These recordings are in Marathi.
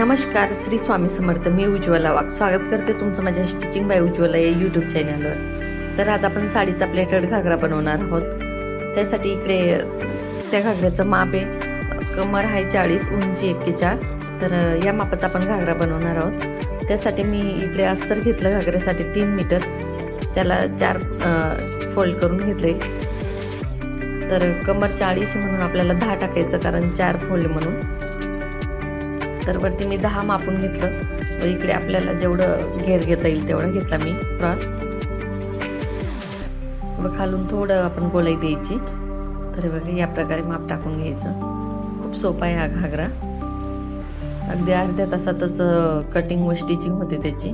नमस्कार श्री स्वामी समर्थ. मी उज्ज्वला वाघ. स्वागत करते तुमचं माझ्या स्टिचिंग बाय उज्ज्वला या यूट्यूब चॅनलवर तर आज आपण साडीचा प्लेटेड घागरा बनवणार आहोत. त्यासाठी इकडे त्या घागऱ्याचं माप आहे. कमर आहे चाळीस उंची एक्केचाळ. तर या मापाचा आपण घागरा बनवणार आहोत. त्यासाठी मी इकडे अस्तर घेतलं घागऱ्यासाठी तीन मीटर. त्याला चार फोल्ड करून घेतले. तर कमर चाळीस म्हणून आपल्याला दहा टाकायचं कारण चार फोल्ड म्हणून. तर मी दहा मापून घेतलं. इकडे आपल्याला जेवढं घेर घेता येईल तेवढं घेतला मी क्रॉस. व खालून थोडं आपण गोलाई द्यायची. तर बघा या प्रकारे माप टाकून घ्यायचं. खूप सोपा आहे हा घागरा. अगदी अर्ध्या तासातच कटिंग व स्टिचिंग होते त्याची.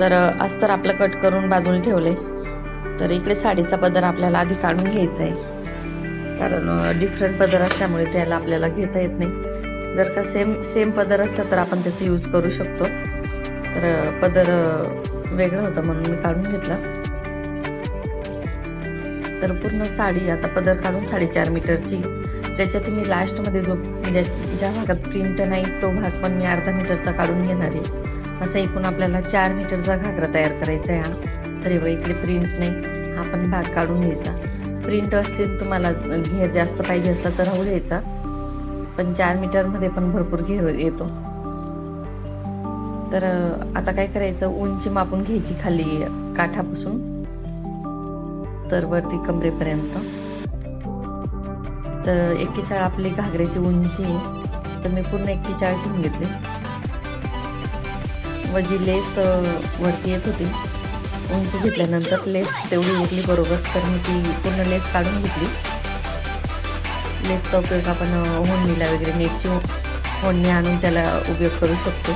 तर अस्तर आपलं कट करून बाजूला ठेवले तर इकडे साडीचा पदर आपल्याला आधी काढून घ्यायचा आहे कारण डिफरंट पदर असल्यामुळे त्याला आपल्याला घेता येत नाही. जर का सेम सेम पदर असला तर आपण त्याचा यूज करू शकतो. तर पदर वेगळं होतं म्हणून मी काढून घेतला. तर पूर्ण साडी आता पदर काढून साडेचार मीटरची. त्याच्यात मी लास्टमध्ये जो म्हणजे ज्या भागात प्रिंट नाही तो भाग पण मी अर्धा मीटरचा काढून घेणार. आहे असं एकूण आपल्याला चार मीटरचा घागरा तयार करायचा आहे हा. तरी बघा इकडे प्रिंट नाही हा पण भाग काढून घ्यायचा. प्रिंट असली तुम्हाला घेर जास्त पाहिजे असला तर राहू द्यायचा. पण चार मीटरमध्ये पण भरपूर घेर येतो. तर आता काय करायचं? उंची मापून घ्यायची खाली काठापासून. तर वरती कमरेपर्यंत. तर एक्केचाळ आपली घागऱ्याची उंची. तर मी पूर्ण एक्केचाळ ठेवून घेतली. व जी लेस वरती येत होती. उंची घेतल्यानंतर लेस तेवढी उरली बरोबर तर मी ती पूर्ण लेस काढून घेतली. लेसचा उपयोग आपण अ, वगैरे नेटची होडणी आणून त्याला उपयोग करू शकतो.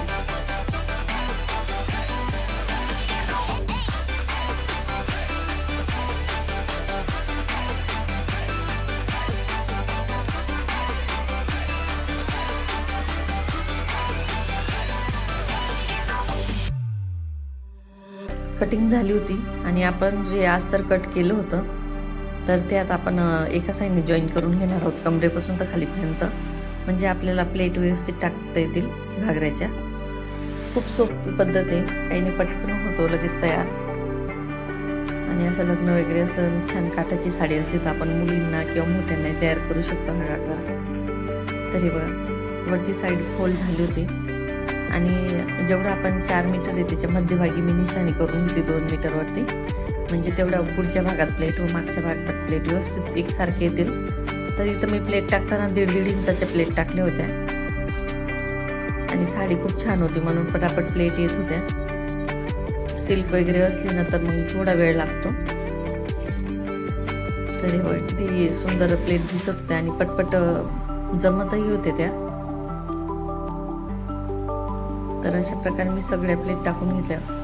कटिंग झाली होती आणि आपण जे आज तर कट केलं होतं तर ते आता आपण एका साईडने जॉईन करून घेणार आहोत. कमरेपासून तर खालीपर्यंत. म्हणजे आपल्याला प्लेट व्यवस्थित टाकता येतील घागऱ्याच्या. खूप सोपी पद्धत आहे. काही नाही पटकन होतो लगेच तयार. आणि असं लग्न वगैरे असं छान काठाची साडी असली तर आपण मुलींना किंवा मोठ्यांना तयार करू शकतो हा घागरा. तरी बघा वरची साईड फोल्ड झाली होती. आणि जेवढं आपण चार मीटर आहे त्याच्या मध्यभागी मी निशाणी करून घेते दोन मीटरवरती म्हणजे तेवढ्या पुढच्या भागात प्लेट व मागच्या भागात प्लेट व्यवस्थित एकसारखे येतील. तर इथं मी प्लेट टाकताना दीड दीड इंचाच्या प्लेट टाकल्या होत्या. आणि साडी खूप छान होती म्हणून पटापट प्लेट येत होत्या. सिल्क वगैरे असली ना तर मग थोडा वेळ लागतो. तरी होय ती सुंदर प्लेट दिसत होत्या आणि पटपट जमतही होते त्या. तर अशा प्रकारे मी सगळे प्लेट टाकून घेतल्या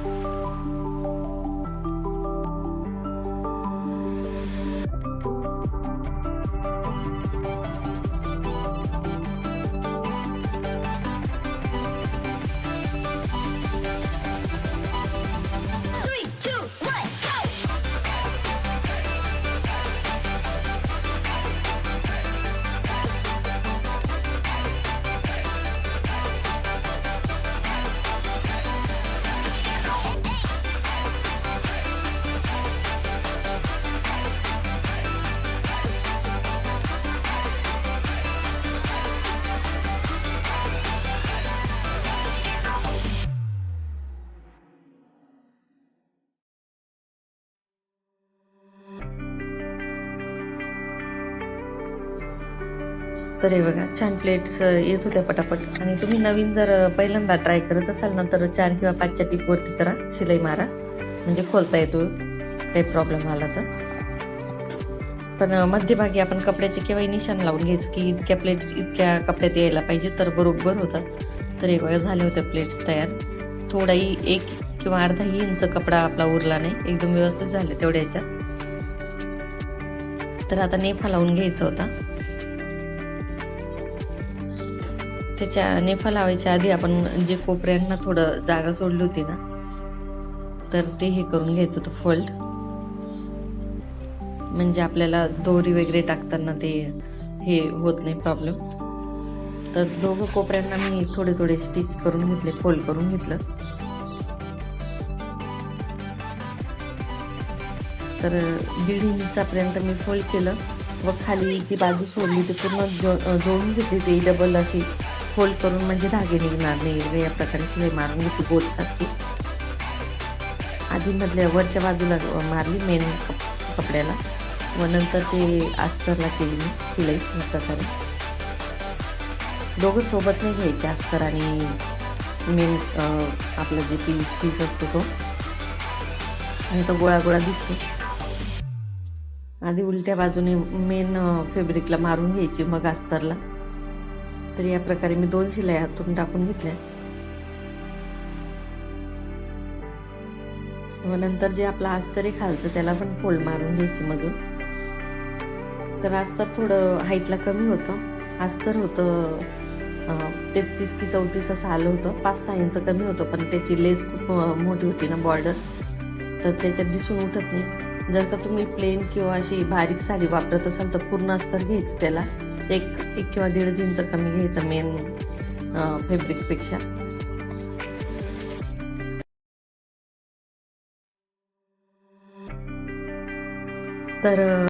तर हे बघा छान प्लेट्स येत होत्या पटापट. आणि तुम्ही नवीन जर पहिल्यांदा ट्राय करत असाल ना तर चार किंवा पाचच्या टिपवरती करा. शिलाई मारा. म्हणजे खोलता येतो. काही प्रॉब्लेम आला तर. पण मध्यभागी आपण कपड्याचे केव्हाही निशाण लावून घ्यायचं की इतक्या प्लेट्स इतक्या कपड्यात यायला पाहिजे तर बरोबर होतात. तर हे बघा झाले होते प्लेट्स तयार. थोडाही एक किंवा अर्धाही इंच कपडा आपला उरला नाही. एकदम व्यवस्थित झाले तेवढ्या याच्यात. तर आता नेफा लावून घ्यायचा होता. त्याच्या नेफा लावायच्या आधी आपण जे कोपऱ्यांना थोडं जागा सोडली होती ना तर ते हे करून घ्यायचं होतं फोल्ड म्हणजे आपल्याला दोरी वगैरे टाकताना ते हे होत नाही प्रॉब्लेम तर दोघं कोपऱ्यांना मी थोडे थोडे स्टिच करून घेतले फोल्ड करून घेतलं. तर दीड इंचापर्यंत मी फोल्ड केलं व खाली जी बाजू सोडली ती पूर्ण जो जोडून घेतली ती डबल अशी. फोल्ड करून म्हणजे धागे निघणार नाही. वगैरे या प्रकारे शिलाई मारून घेतली गोलसारखी आधी मधल्या वरच्या बाजूला मारली मेन कपड्याला. व नंतर ते अस्तरला केली मी शिलाई या प्रकारे. दोघं सोबत नाही घ्यायचे अस्तर आणि मेन आपला जे पीस पीस असतो तो. आणि तो गोळा गोळा दिसतो. आधी उलट्या बाजूने मेन फेब्रिकला मारून घ्यायची मग अस्तरला. तर या प्रकारे मी दोन शिलाई हातून टाकून घेतल्या. व नंतर जे आपलं अस्तर आहे खालचं त्याला पण फोल्ड मारून घ्यायची मधून तर अस्तर थोडं हाईटला कमी होतं. अस्तर होतं तेहतीस की चौतीस असं आलं होतं. पाच सहा इंच कमी होतं पण त्याची लेस खूप मोठी होती ना बॉर्डर तर त्याच्यात दिसून उठत नाही. जर का तुम्ही प्लेन किंवा अशी बारीक साडी वापरत असाल तर पूर्ण अस्तर घ्यायचं त्याला. एक एक किंवा दीड इंच कमी घ्यायचं मेन फॅब्रिकपेक्षा तर